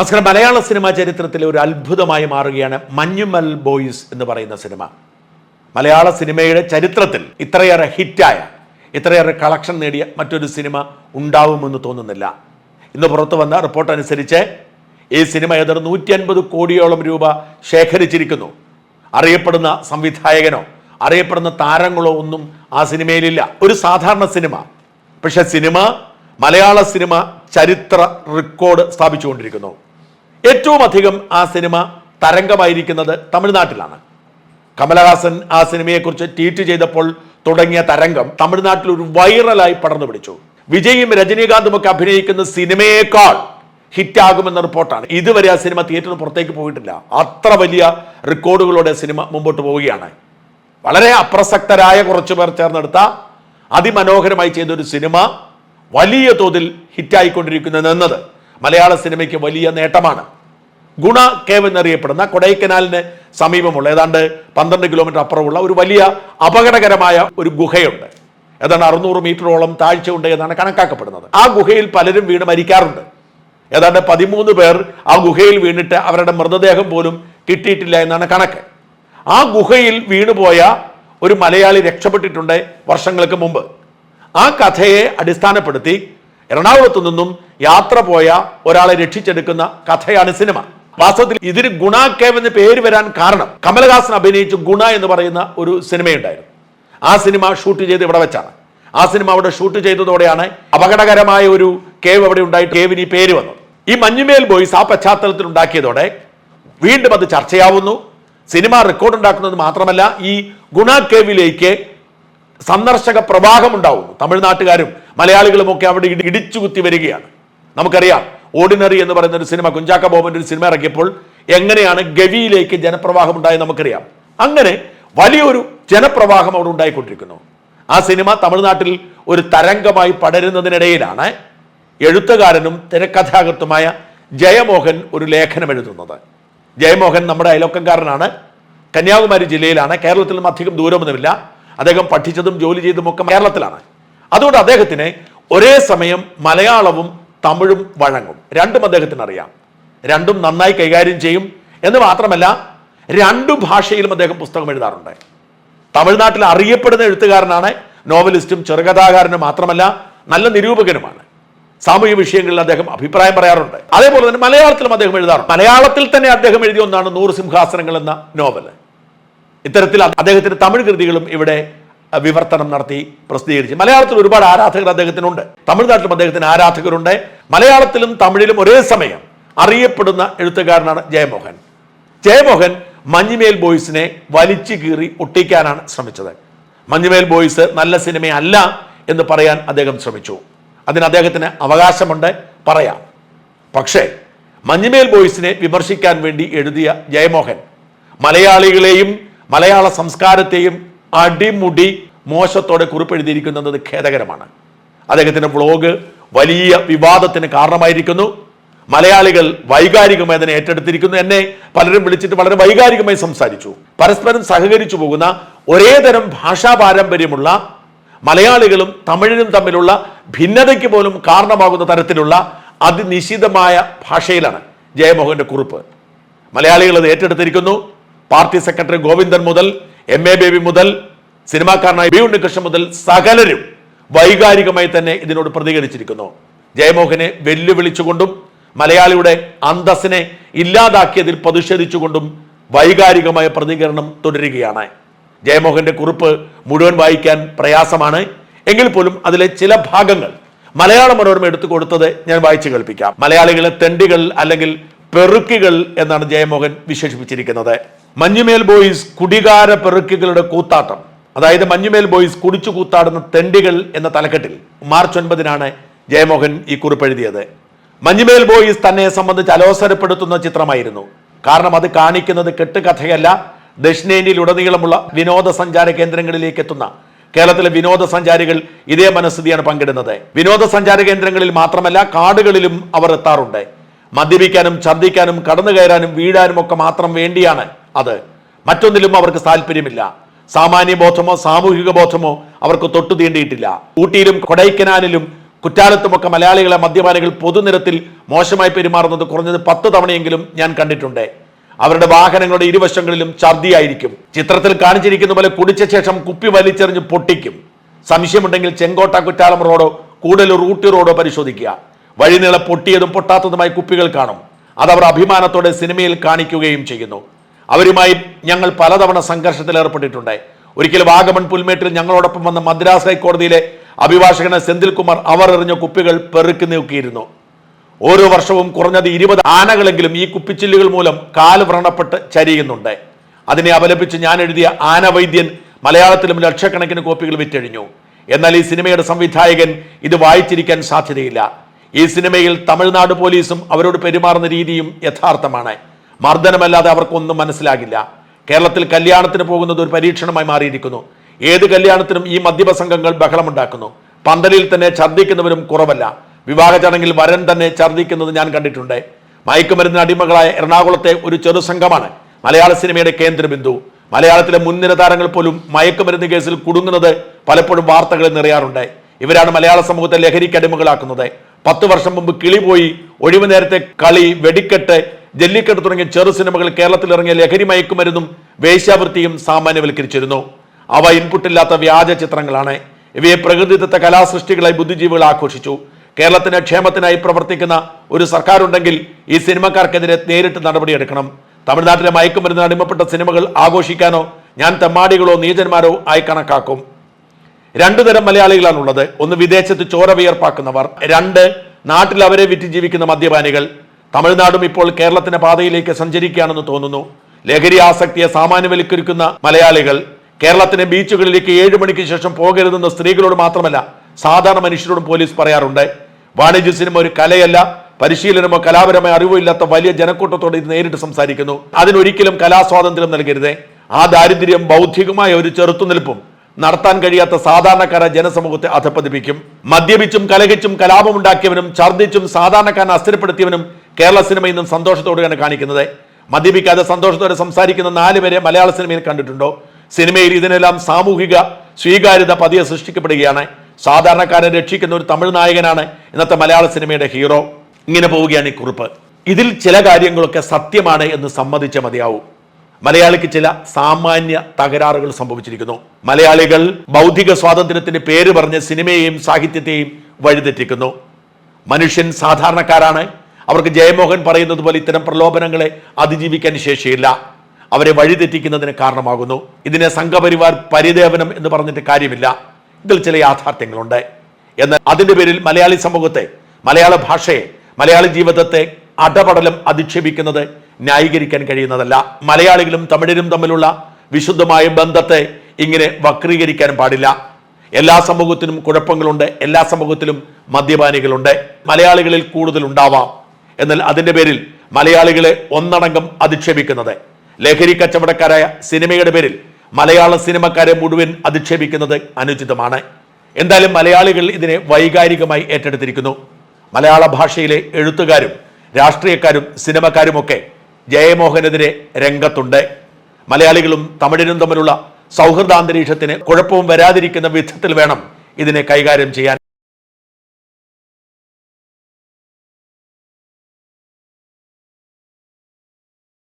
നമസ്കാരം. മലയാള സിനിമാ ചരിത്രത്തിലെ ഒരു അത്ഭുതമായി മാറുകയാണ് മഞ്ഞുമൽ ബോയ്സ് എന്ന് പറയുന്ന സിനിമ. മലയാള സിനിമയുടെ ചരിത്രത്തിൽ ഇത്രയേറെ ഹിറ്റായ ഇത്രയേറെ കളക്ഷൻ നേടിയ മറ്റൊരു സിനിമ ഉണ്ടാവുമെന്ന് തോന്നുന്നില്ല. ഇന്ന് പുറത്തു വന്ന റിപ്പോർട്ട് അനുസരിച്ച് ഈ സിനിമ ഏതാണ്ട് നൂറ്റി അൻപത് കോടിയോളം രൂപ ശേഖരിച്ചിരിക്കുന്നു. അറിയപ്പെടുന്ന സംവിധായകനോ അറിയപ്പെടുന്ന താരങ്ങളോ ഒന്നും ആ സിനിമയിലില്ല. ഒരു സാധാരണ സിനിമ. പക്ഷെ സിനിമ മലയാള സിനിമ ചരിത്ര റെക്കോർഡ് സ്ഥാപിച്ചുകൊണ്ടിരിക്കുന്നു. ഏറ്റവും അധികം ആ സിനിമ തരംഗമായിരിക്കുന്നത് തമിഴ്നാട്ടിലാണ്. കമലഹാസൻ ആ സിനിമയെക്കുറിച്ച് ട്വീറ്റ് ചെയ്തപ്പോൾ തുടങ്ങിയ തരംഗം തമിഴ്നാട്ടിൽ ഒരു വൈറലായി പടർന്നു പിടിച്ചു. വിജയും രജനീകാന്തും ഒക്കെ അഭിനയിക്കുന്ന സിനിമയേക്കാൾ ഹിറ്റാകുമെന്ന റിപ്പോർട്ടാണ്. ഇതുവരെ ആ സിനിമ തിയേറ്ററിന് പുറത്തേക്ക് പോയിട്ടില്ല. അത്ര വലിയ റെക്കോർഡുകളോടെ സിനിമ മുമ്പോട്ട് പോവുകയാണ്. വളരെ അപ്രസക്തരായ കുറച്ച് പേർ ചേർന്നെടുത്ത അതിമനോഹരമായി ചെയ്ത ഒരു സിനിമ വലിയ തോതിൽ ഹിറ്റായിക്കൊണ്ടിരിക്കുന്നത് എന്നത്. മലയാള സിനിമയ്ക്ക് വലിയ നേട്ടമാണ്. ഗുണ കേവ് എന്നറിയപ്പെടുന്ന കൊടൈക്കനാലിന് സമീപമുള്ള ഏതാണ്ട് പന്ത്രണ്ട് കിലോമീറ്റർ അപ്പുറമുള്ള ഒരു വലിയ അപകടകരമായ ഒരു ഗുഹയുണ്ട്. ഏതാണ്ട് അറുന്നൂറ് മീറ്ററോളം താഴ്ചയുണ്ട് എന്നാണ് കണക്കാക്കപ്പെടുന്നത്. ആ ഗുഹയിൽ പലരും വീണ് മരിക്കാറുണ്ട്. ഏതാണ്ട് പതിമൂന്ന് പേർ ആ ഗുഹയിൽ വീണിട്ട് അവരുടെ മൃതദേഹം പോലും കിട്ടിയിട്ടില്ല എന്നാണ് കണക്ക്. ആ ഗുഹയിൽ വീണുപോയ ഒരു മലയാളി രക്ഷപ്പെട്ടിട്ടുണ്ട് വർഷങ്ങൾക്ക് മുമ്പ്. ആ കഥയെ അടിസ്ഥാനപ്പെടുത്തി എറണാകുളത്തു നിന്നും യാത്ര പോയ ഒരാളെ രക്ഷിച്ചെടുക്കുന്ന കഥയാണ് സിനിമ. വാസ്തവത്തിൽ ഇതിന് ഗുണ കേവ് എന്ന് പേര് വരാൻ കാരണം കമലഹാസൻ അഭിനയിച്ച ഗുണ എന്ന് പറയുന്ന ഒരു സിനിമയുണ്ടായിരുന്നു. ആ സിനിമ ഷൂട്ട് ചെയ്ത് ഇവിടെ വെച്ചാണ്. ആ സിനിമ അവിടെ ഷൂട്ട് ചെയ്തതോടെയാണ് അപകടകരമായ ഒരു കേവ് അവിടെ ഉണ്ടായിട്ട് കേവിന് ഈ പേര് വന്നത്. ഈ മഞ്ഞുമേൽ ബോയ്സ് ആ പശ്ചാത്തലത്തിൽ ഉണ്ടാക്കിയതോടെ വീണ്ടും അത് ചർച്ചയാവുന്നു. സിനിമ റെക്കോർഡ് ഉണ്ടാക്കുന്നത് മാത്രമല്ല ഈ ഗുണ കേവിലേക്ക് സന്ദർശക പ്രവാഹം ഉണ്ടാവുന്നു. തമിഴ്നാട്ടുകാരും മലയാളികളും ഒക്കെ അവിടെ ഇടി- ഇടിച്ചു കുത്തി വരികയാണ്. നമുക്കറിയാം. ഓർഡിനറി എന്ന് പറയുന്ന ഒരു സിനിമ കുഞ്ചാക്ക ബോബന്റെ ഒരു സിനിമ ഇറക്കിയപ്പോൾ എങ്ങനെയാണ് ഗവിയിലേക്ക് ജനപ്രവാഹം ഉണ്ടായത് നമുക്കറിയാം. അങ്ങനെ വലിയൊരു ജനപ്രവാഹം അവിടെ ഉണ്ടായിക്കൊണ്ടിരിക്കുന്നു. ആ സിനിമ തമിഴ്നാട്ടിൽ ഒരു തരംഗമായി പടരുന്നതിനിടയിലാണ് എഴുത്തുകാരനും തിരക്കഥാകൃത്തുമായ ജയമോഹൻ ഒരു ലേഖനം എഴുതുന്നത്. ജയമോഹൻ നമ്മുടെ അയലോക്കംകാരനാണ് കന്യാകുമാരി ജില്ലയിലാണ്. കേരളത്തിൽ നിന്നും അധികം ദൂരമൊന്നുമില്ല. അദ്ദേഹം പഠിച്ചതും ജോലി ചെയ്തതും ഒക്കെ കേരളത്തിലാണ്. അതുകൊണ്ട് അദ്ദേഹത്തിന് ഒരേ സമയം മലയാളവും തമിഴും വഴങ്ങും. രണ്ടും അദ്ദേഹത്തിന് അറിയാം രണ്ടും നന്നായി കൈകാര്യം ചെയ്യും എന്ന് മാത്രമല്ല രണ്ടു ഭാഷയിലും അദ്ദേഹം പുസ്തകം എഴുതാറുണ്ട്. തമിഴ്നാട്ടിൽ അറിയപ്പെടുന്ന എഴുത്തുകാരനാണ് നോവലിസ്റ്റും ചെറുകഥാകാരനും മാത്രമല്ല നല്ല നിരൂപകനുമാണ്. സാമൂഹ്യ വിഷയങ്ങളിൽ അദ്ദേഹം അഭിപ്രായം പറയാറുണ്ട്. അതേപോലെ തന്നെ മലയാളത്തിലും അദ്ദേഹം എഴുതാറുണ്ട്. മലയാളത്തിൽ തന്നെ അദ്ദേഹം എഴുതിയ ഒന്നാണ് നൂറ് സിംഹാസനങ്ങൾ എന്ന നോവൽ. ഇത്തരത്തിൽ അദ്ദേഹത്തിന്റെ തമിഴ് കൃതികളും ഇവിടെ വിവർത്തനം നടത്തി പ്രസിദ്ധീകരിച്ചു. മലയാളത്തിൽ ഒരുപാട് ആരാധകർ അദ്ദേഹത്തിനുണ്ട്. തമിഴ്നാട്ടിലും അദ്ദേഹത്തിന് ആരാധകരുണ്ട്. മലയാളത്തിലും തമിഴിലും ഒരേ സമയം അറിയപ്പെടുന്ന എഴുത്തുകാരനാണ് ജയമോഹൻ. ജയമോഹൻ മഞ്ഞുമേൽ ബോയ്സിനെ വലിച്ചു കീറി ഒട്ടിക്കാനാണ് ശ്രമിച്ചത്. മഞ്ഞുമേൽ ബോയ്സ് നല്ല സിനിമയല്ല എന്ന് പറയാൻ അദ്ദേഹം ശ്രമിച്ചു. അതിന് അദ്ദേഹത്തിന് അവകാശമുണ്ട് പറയാം. പക്ഷേ മഞ്ഞുമേൽ ബോയ്സിനെ വിമർശിക്കാൻ വേണ്ടി എഴുതിയ ജയമോഹൻ മലയാളികളെയും മലയാള സംസ്കാരത്തെയും അടിമുടി മോശത്തോടെ കുറിപ്പെഴുതിയിരിക്കുന്നത് ഖേദകരമാണ്. അദ്ദേഹത്തിന്റെ വ്ളോഗ് വലിയ വിവാദത്തിന് കാരണമായിരിക്കുന്നു. മലയാളികൾ വൈകാരികമായി അതിനെ ഏറ്റെടുത്തിരിക്കുന്നു. എന്നെ പലരും വിളിച്ചിട്ട് വളരെ വൈകാരികമായി സംസാരിച്ചു. പരസ്പരം സഹകരിച്ചു പോകുന്ന ഒരേ തരം ഭാഷാ പാരമ്പര്യമുള്ള മലയാളികളും തമിഴിനും തമ്മിലുള്ള ഭിന്നതയ്ക്ക് പോലും കാരണമാകുന്ന തരത്തിലുള്ള അതിനിശിതമായ ഭാഷയിലാണ് ജയമോഹന്റെ കുറിപ്പ്. മലയാളികൾ അത് ഏറ്റെടുത്തിരിക്കുന്നു. പാർട്ടി സെക്രട്ടറി ഗോവിന്ദൻ മുതൽ എം എ ബേബി മുതൽ സിനിമാക്കാരനായ ബി ഉണ്ണികൃഷ്ണൻ മുതൽ സകലരും വൈകാരികമായി തന്നെ ഇതിനോട് പ്രതികരിച്ചിരിക്കുന്നു. ജയമോഹനെ വെല്ലുവിളിച്ചുകൊണ്ടും മലയാളിയുടെ അന്തസ്സിനെ ഇല്ലാതാക്കിയതിൽ പ്രതിഷേധിച്ചുകൊണ്ടും വൈകാരികമായ പ്രതികരണം തുടരുകയാണ്. ജയമോഹന്റെ കുറിപ്പ് മുഴുവൻ വായിക്കാൻ പ്രയാസമാണ്. എങ്കിൽ പോലും അതിലെ ചില ഭാഗങ്ങൾ മലയാള മനോരമ എടുത്തു കൊടുത്തത് ഞാൻ വായിച്ചു കേൾപ്പിക്കാം. മലയാളികളെ തെണ്ടികൾ അല്ലെങ്കിൽ പെറുക്കികൾ എന്നാണ് ജയമോഹൻ വിശേഷിപ്പിച്ചിരിക്കുന്നത്. മഞ്ഞുമേൽ ബോയ്സ് കുടികാര പെറുക്കികളുടെ കൂത്താട്ടം. അതായത് മഞ്ഞുമേൽ ബോയ്സ് കുടിച്ചു കൂത്താടുന്ന തെണ്ടികൾ എന്ന തലക്കെട്ടിൽ. മാർച്ച് ഒൻപതിനാണ് ജയമോഹൻ ഈ കുറിപ്പ് എഴുതിയത്. മഞ്ഞുമേൽ ബോയ്സ് തന്നെ സംബന്ധിച്ച് അലോസരപ്പെടുത്തുന്ന ചിത്രമായിരുന്നു. കാരണം അത് കാണിക്കുന്നത് കെട്ടുകഥയല്ല ദക്ഷിണേന്ത്യയിലുടനീളമുള്ള വിനോദസഞ്ചാര കേന്ദ്രങ്ങളിലേക്ക് എത്തുന്ന കേരളത്തിലെ വിനോദസഞ്ചാരികൾ ഇതേ മനസ്ഥിതിയാണ് പങ്കിടുന്നത്. വിനോദസഞ്ചാര കേന്ദ്രങ്ങളിൽ മാത്രമല്ല കാടുകളിലും അവർ എത്താറുണ്ട്. മദ്യപിക്കാനും ഛർദ്ദിക്കാനും കടന്നു കയറാനും വീഴാനും ഒക്കെ മാത്രം വേണ്ടിയാണ് അത് മറ്റൊന്നിലും അവർക്ക് താല്പര്യമില്ല. സാമാന്യ ബോധമോ സാമൂഹിക ബോധമോ അവർക്ക് തൊട്ടു തീണ്ടിയിട്ടില്ല. ഊട്ടിയിലും കൊടൈക്കനാലിലും കുറ്റാലത്തുമൊക്കെ മലയാളികളെ മദ്യപാനികൾ പൊതുനിരത്തിൽ മോശമായി പെരുമാറുന്നത് കുറഞ്ഞത് പത്ത് തവണയെങ്കിലും ഞാൻ കണ്ടിട്ടുണ്ട്. അവരുടെ വാഹനങ്ങളുടെ ഇരുവശങ്ങളിലും ഛർദിയായിരിക്കും. ചിത്രത്തിൽ കാണിച്ചിരിക്കുന്ന പോലെ കുടിച്ച ശേഷം കുപ്പി വലിച്ചെറിഞ്ഞ് പൊട്ടിക്കും. സംശയമുണ്ടെങ്കിൽ ചെങ്കോട്ട കുറ്റാലം റോഡോ കൂടുതൽ റൂട്ടി റോഡോ പരിശോധിക്കുക. വഴിനീള പൊട്ടിയതും പൊട്ടാത്തതുമായ കുപ്പികൾ കാണും. അതവർ അഭിമാനത്തോടെ സിനിമയിൽ കാണിക്കുകയും ചെയ്യുന്നു. അവരുമായി ഞങ്ങൾ പലതവണ സംഘർഷത്തിൽ ഏർപ്പെട്ടിട്ടുണ്ട്. ഒരിക്കൽ വാഗമൺ പുൽമേട്ടിൽ ഞങ്ങളോടൊപ്പം വന്ന മദ്രാസ് ഹൈക്കോടതിയിലെ അഭിഭാഷകനെ സെന്തിൽകുമാർ അവർ എറിഞ്ഞ കുപ്പികൾ പെറുക്കി നീക്കിയിരുന്നു. ഓരോ വർഷവും കുറഞ്ഞത് ഇരുപത് ആനകളെങ്കിലും ഈ കുപ്പിച്ചില്ലുകൾ മൂലം കാൽ വ്രണപ്പെട്ട് ചരിയുന്നുണ്ട്. അതിനെ അപലപിച്ച് ഞാൻ എഴുതിയ ആനവൈദ്യൻ മലയാളത്തിലും ലക്ഷക്കണക്കിന് കോപ്പികൾ വിറ്റഴിഞ്ഞു. എന്നാൽ ഈ സിനിമയുടെ സംവിധായകൻ ഇത് വായിച്ചിരിക്കാൻ സാധ്യതയില്ല. ഈ സിനിമയിൽ തമിഴ്നാട് പോലീസും അവരോട് പെരുമാറുന്ന രീതിയും യഥാർത്ഥമാണ്. മർദ്ദനമല്ലാതെ അവർക്കൊന്നും മനസ്സിലാകില്ല. കേരളത്തിൽ കല്യാണത്തിന് പോകുന്നത് ഒരു പരീക്ഷണമായി മാറിയിരിക്കുന്നു. ഏത് കല്യാണത്തിനും ഈ മദ്യപ സംഘങ്ങൾ ബഹളമുണ്ടാക്കുന്നു. പന്തലിൽ തന്നെ ഛർദ്ദിക്കുന്നവരും കുറവല്ല. വിവാഹ ചടങ്ങിൽ വരൻ തന്നെ ഛർദ്ദിക്കുന്നത് ഞാൻ കണ്ടിട്ടുണ്ട്. മയക്കുമരുന്നിന് അടിമകളായ എറണാകുളത്തെ ഒരു ചെറു സംഘമാണ് മലയാള സിനിമയുടെ കേന്ദ്രബിന്ദു. മലയാളത്തിലെ മുൻനിര താരങ്ങൾ പോലും മയക്കുമരുന്ന് കേസിൽ കുടുങ്ങുന്നത് പലപ്പോഴും വാർത്തകളിൽ നിറയാറുണ്ട്. ഇവരാണ് മലയാള സമൂഹത്തെ ലഹരിക്ക് അടിമകളാക്കുന്നത്. പത്ത് വർഷം മുമ്പ് കിളി പോയി ഒഴിവു നേരത്തെ കളി വെടിക്കെട്ട് ജല്ലിക്കെട്ട് തുടങ്ങിയ ചെറു സിനിമകൾ കേരളത്തിൽ ഇറങ്ങിയ ലഹരി മയക്കുമരുന്നും വേശ്യാവൃത്തിയും സാമാന്യവൽക്കരിച്ചിരുന്നു. അവ ഇൻപുട്ടില്ലാത്ത വ്യാജ ചിത്രങ്ങളാണ്. ഇവയെ പ്രകൃതിദത്ത കലാസൃഷ്ടികളായി ബുദ്ധിജീവികൾ ആഘോഷിച്ചു. കേരളത്തിന് ക്ഷേമത്തിനായി പ്രവർത്തിക്കുന്ന ഒരു സർക്കാരുണ്ടെങ്കിൽ ഈ സിനിമക്കാർക്കെതിരെ നേരിട്ട് നടപടിയെടുക്കണം. തമിഴ്നാട്ടിലെ മയക്കുമരുന്ന് അടിമപ്പെട്ട സിനിമകൾ ആഘോഷിക്കാനോ ഞാൻ തെമ്മാടികളോ നീചന്മാരോ ആയി കണക്കാക്കും. രണ്ടു തരം മലയാളികളാണുള്ളത്. ഒന്ന് വിദേശത്ത് ചോര വിയർപ്പാക്കുന്നവർ. രണ്ട് നാട്ടിൽ അവരെ വിറ്റ് ജീവിക്കുന്ന മദ്യപാനികൾ. തമിഴ്നാടും ഇപ്പോൾ കേരളത്തിന്റെ പാതയിലേക്ക് സഞ്ചരിക്കുകയാണെന്ന് തോന്നുന്നു. ലഹരി ആസക്തിയെ സാമാന്യവൽക്കരിക്കുന്ന മലയാളികൾ കേരളത്തിന്റെ ബീച്ചുകളിലേക്ക് ഏഴ് മണിക്ക് ശേഷം പോകരുതെന്ന് സ്ത്രീകളോട് മാത്രമല്ല സാധാരണ മനുഷ്യരോടും പോലീസ് പറയാറുണ്ട്. വാണിജ്യ സിനിമ ഒരു കലയല്ല പരിശീലനമോ കലാപരമായ അറിവോ ഇല്ലാത്ത വലിയ ജനക്കൂട്ടത്തോട് ഇത് നേരിട്ട് സംസാരിക്കുന്നു. അതിനൊരിക്കലും കലാസ്വാതന്ത്ര്യം നൽകരുത്. ആ ദാരിദ്ര്യം ബൗദ്ധികമായ ഒരു ചെറുത്തുനിൽപ്പും നടത്താൻ കഴിയാത്ത സാധാരണക്കാരായ ജനസമൂഹത്തെ അധപ്പതിപ്പിക്കും മദ്യപിച്ചും കലഹിച്ചും കലാപമുണ്ടാക്കിയവനും ഛർദ്ദിച്ചും സാധാരണക്കാരനെ അസ്ഥിരപ്പെടുത്തിയവനും കേരള സിനിമ ഇന്നും സന്തോഷത്തോടെയാണ് കാണിക്കുന്നത്. മദ്യപിക്കാതെ സന്തോഷത്തോടെ സംസാരിക്കുന്ന നാല് പേരെ മലയാള സിനിമയിൽ കണ്ടിട്ടുണ്ടോ? സിനിമയിൽ ഇതിനെല്ലാം സാമൂഹിക സ്വീകാര്യത പതിയെ സൃഷ്ടിക്കപ്പെടുകയാണ്. സാധാരണക്കാരെ രക്ഷിക്കുന്ന ഒരു തമിഴ് നായകനാണ് ഇന്നത്തെ മലയാള സിനിമയുടെ ഹീറോ. ഇങ്ങനെ പോവുകയാണ് ഈ കുറിപ്പ്. ഇതിൽ ചില കാര്യങ്ങളൊക്കെ സത്യമാണ് എന്ന് സമ്മതിച്ച മതിയാവും. മലയാളിക്ക് ചില സാമാന്യ തകരാറുകൾ സംഭവിച്ചിരിക്കുന്നു. മലയാളികൾ ബൗദ്ധിക സ്വാതന്ത്ര്യത്തിന്റെ പേര് പറഞ്ഞ് സിനിമയെയും സാഹിത്യത്തെയും വഴിതെറ്റിക്കുന്നു. മനുഷ്യൻ സാധാരണക്കാരാണ്. അവർക്ക് ജയമോഹൻ പറയുന്നത് പോലെ ഇത്തരം പ്രലോഭനങ്ങളെ അതിജീവിക്കാൻ ശേഷിയില്ല. അവരെ വഴിതെറ്റിക്കുന്നതിന് കാരണമാകുന്നു. ഇതിനെ സംഘപരിവാർ പരിദേവനം എന്ന് പറഞ്ഞിട്ട് കാര്യമില്ല. ഇതിൽ ചില യാഥാർത്ഥ്യങ്ങളുണ്ട്. എന്നാൽ അതിന്റെ പേരിൽ മലയാളി സമൂഹത്തെ മലയാള ഭാഷയെ മലയാളി ജീവിതത്തെ അടപടലം അധിക്ഷേപിക്കുന്നത് ന്യായീകരിക്കാൻ കഴിയുന്നതല്ല. മലയാളികളും തമിഴരും തമ്മിലുള്ള വിശുദ്ധമായ ബന്ധത്തെ ഇങ്ങനെ വക്രീകരിക്കാൻ പാടില്ല. എല്ലാ സമൂഹത്തിനും കുഴപ്പങ്ങളുണ്ട്. എല്ലാ സമൂഹത്തിലും മദ്യപാനികളുണ്ട്. മലയാളികളിൽ കൂടുതൽ ഉണ്ടാവാം എന്നാൽ അതിന്റെ പേരിൽ മലയാളികളെ ഒന്നടങ്കം അധിക്ഷേപിക്കുന്നത്. ലഹരി കച്ചവടക്കാരായ സിനിമയുടെ പേരിൽ മലയാള സിനിമക്കാരെ മുഴുവൻ അധിക്ഷേപിക്കുന്നത് അനുചിതമാണ്. എന്തായാലും മലയാളികൾ ഇതിനെ വൈകാരികമായി ഏറ്റെടുത്തിരിക്കുന്നു. മലയാള ഭാഷയിലെ എഴുത്തുകാരും രാഷ്ട്രീയക്കാരും സിനിമക്കാരുമൊക്കെ ജയമോഹനെതിരെ രംഗത്തുണ്ട്. മലയാളികളും തമിഴരും തമ്മിലുള്ള സൗഹൃദാന്തരീക്ഷത്തിന് കുഴപ്പവും വരാതിരിക്കുന്ന വിധത്തിൽ വേണം ഇതിനെ കൈകാര്യം ചെയ്യാൻ.